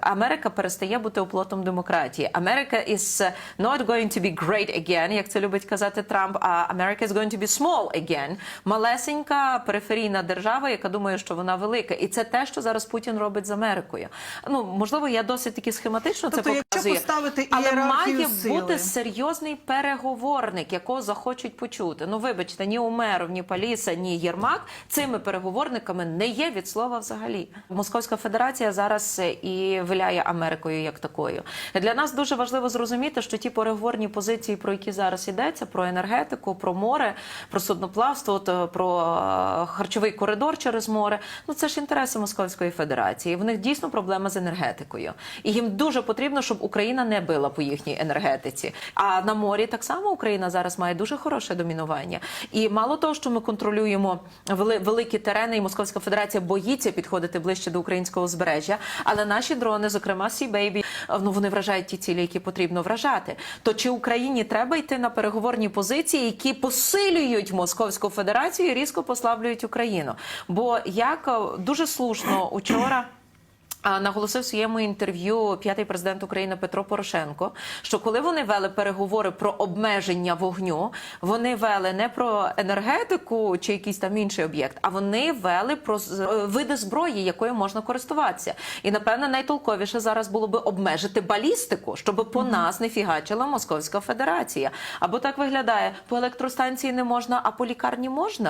Америка перестає бути оплотом демократії. Америка is not going to be great again, як це любить казати Трамп. А America is going to be small again. Малесенька периферійна держава, яка думає, що вона велика, і це те, що зараз Путін робить з Америкою. Ну можливо, я досить таки схематично Тобто, це якщо показую, поставити але має сили. бути серйозний переговорник, якого захочуть почути. Ну вибачте, ні Умеров, ні Паліса, ні Єрмак цими переговорниками не є від слова взагалі. Московська Федерація зараз е, і виляє Америкою як такою. Для нас дуже важливо зрозуміти, що ті переговорні позиції, про які зараз йдеться, про енергетику, про море, про судноплавство, е, про е, харчовий коридор через море. Ну це ж інтереси Московської Федерації. В них дійсно проблема з енергетикою, і їм дуже потрібно, щоб Україна не била по їхній енергетиці. А на морі так само Україна зараз має дуже хороше домінування. І мало того, що ми контролюємо вели- великі терени, і Московська Федерація боїться підходити ближче до українського узбережжя. Але наші дрони, зокрема Сі-Бейбі, ну вони вражають ті цілі, які потрібно вражати. То чи Україні треба йти на переговорні позиції, які посилюють Московську Федерацію і різко послаблюють Україну? Бо як е, дуже слушно учора. Наголосив в своєму інтерв'ю п'ятий президент України Петро Порошенко, що коли вони вели переговори про обмеження вогню, вони вели не про енергетику чи якийсь там інший об'єкт, а вони вели про е, види зброї, якою можна користуватися. І напевне найтолковіше зараз було би обмежити балістику, щоб по нас не фігачила Московська Федерація. Або так виглядає: по електростанції не можна, а по лікарні можна.